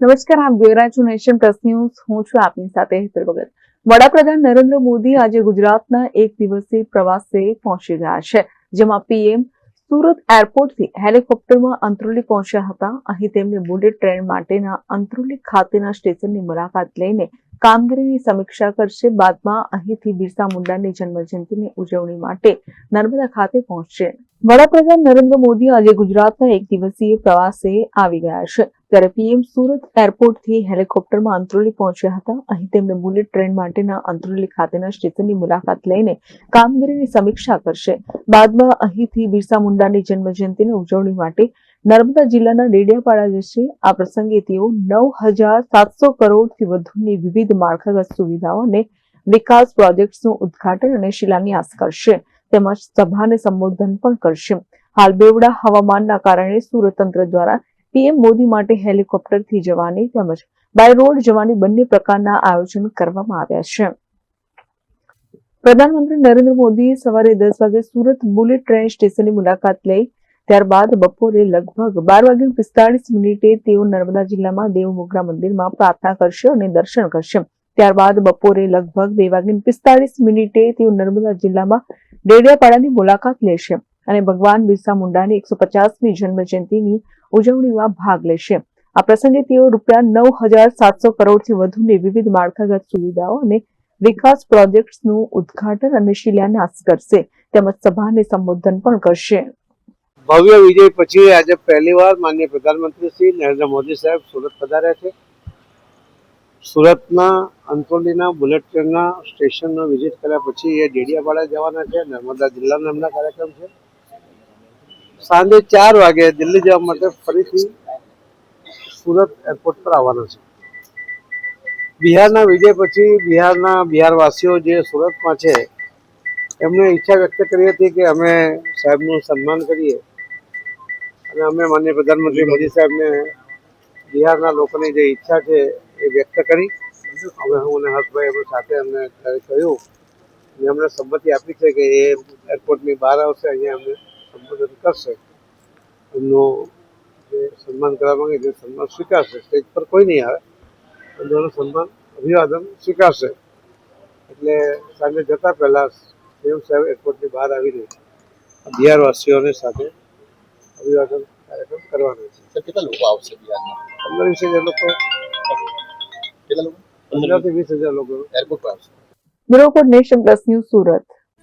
નમસ્કાર, આપ જોઈ રહ્યા છો નેશન પ્લસ ન્યૂઝ. હું છું આપની સાથે હેતર ભગત. વડાપ્રધાન નરેન્દ્ર મોદી આજે ગુજરાતના એક દિવસીય પ્રવાસે પહોંચી ગયા છે, જેમાં પીએમ સુરત એરપોર્ટથી હેલિકોપ્ટરમાં અંત્રોલી પહોંચ્યા હતા. અહીં તેમને બુલેટ ટ્રેન માટેના અંત્રોલી ખાતેના સ્ટેશનની મુલાકાત લઈને કામગીરીની સમીક્ષા કરશે. બાદમાં અહીંથી બિરસા મુંડાની જન્મજયંતિની ઉજવણી માટે નર્મદા ખાતે પહોંચશે. વડાપ્રધાન નરેન્દ્ર મોદી આજે ગુજરાતના એક દિવસીય પ્રવાસે આવી ગયા છે. ત્યારે પીએમ સુરત એરપોર્ટથી હેલિકોપ્ટરમાં અંત્રોલી પહોંચ્યા હતા. અહીં તેમને બુલેટ ટ્રેન માટેના અંત્રોલી ખાતેના સ્ટેશનની મુલાકાત લઈને કામગીરીની સમીક્ષા કરશે. બાદમાં અહીંથી બિરસા મુંડાની જન્મજયંતિની ઉજવણી માટે નર્મદા જિલ્લાના ડેડિયાપાડા જશે. આ પ્રસંગે તેઓ નવ હજાર સાતસો કરોડથી વધુની વિવિધ માળખાગત સુવિધાઓ અને વિકાસ પ્રોજેક્ટ્સનું ઉદઘાટન અને શિલાન્યાસ કરશે. તેમજ સભાને સંબોધન પણ કરશે. હાલ બેવડા હવામાનના કારણે સુરત તંત્ર દ્વારા પીએમ મોદી માટે હેલિકોપ્ટરથી જવાની તેમજ બાય રોડ જવાની બંને પ્રકારના આયોજન કરવામાં આવ્યા છે. પ્રધાનમંત્રી નરેન્દ્ર મોદી સવારે દસ વાગે સુરત બુલેટ ટ્રેન સ્ટેશનની મુલાકાત લઈ ત્યારબાદ બપોરે લગભગ બાર વાગે પિસ્તાળીસ મિનિટે તેઓ નર્મદા જિલ્લામાં દેવમોગરા મંદિરમાં પ્રાર્થના કરશે અને દર્શન કરશે. ત્યારબાદ બપોરે લગભગ બે વાગે પિસ્તાળીસ મિનિટે તેઓ નર્મદા જિલ્લામાં ડેડિયાપાડાની મુલાકાત લેશે અને ભગવાન બિરસા મુંડાની એકસો પચાસમી જન્મ જયંતિની ઉજવણીમાં ભાગ લેશે. આ પ્રસંગે તેઓ રૂપિયા નવ હજાર સાતસો કરોડથી વધુની વિવિધ માળખાગત સુવિધાઓ અને વિકાસ પ્રોજેક્ટ્સનું ઉદ્ઘાટન અને શિલાન્યાસ કરશે. તેમજ સભાને સંબોધન પણ કરશે. ભવ્ય વિજય પછી આજે પહેલીવાર માનનીય પ્રધાનમંત્રી શ્રી નરેન્દ્ર મોદી સાહેબ સુરત પધાર્યા છે. સુરતના અંતોલીના બુલેટ ટ્રેનના સ્ટેશનનો વિઝિટ કર્યા પછી એ ડેડિયાપાડા જવાના છે, નર્મદા જિલ્લાના એમના કાર્યક્રમ છે. સાંજે ચાર વાગે દિલ્હી જવા માટે ફરીથી સુરત એરપોર્ટ પર આવવાનો છે. બિહારના વિજય પછી બિહારના બિહારવાસીઓ જે સુરતમાં છે, એમને ઈચ્છા વ્યક્ત કરી હતી કે અમે સાહેબનું સન્માન કરીએ. અને અમે માનનીય પ્રધાનમંત્રી મોદી સાહેબને બિહારના લોકોની જે ઈચ્છા છે એ વ્યક્ત કરી. અમે હું અને હર્ષભાઈ અમે સાથે અમને કહ્યું. અને અમને સંમતિ આપી છે કે એ એરપોર્ટની બહાર આવશે, અહીંયા અમને સંબોધન કરશે એમનું જે સન્માન કરવા માંગે છે સન્માન સ્વીકારશે. સ્ટેજ પર કોઈ નહીં આવે. એમનું સન્માન અભિવાદન સ્વીકારશે. એટલે સાંજે જતા પહેલાં સીએમ સાહેબ એરપોર્ટની બહાર આવીને બિહારવાસીઓની સાથે અભિવાદન કાર્યક્રમ કરવાનો છે. કેટલા લોકો આવશે બિહારમાં? પંદર વીસ હજાર લોકો. કેટલા લોકો? પંદરથી વીસ હજાર લોકો એરપોર્ટ પર આવશે. Bureau report Nation Plus News Surat.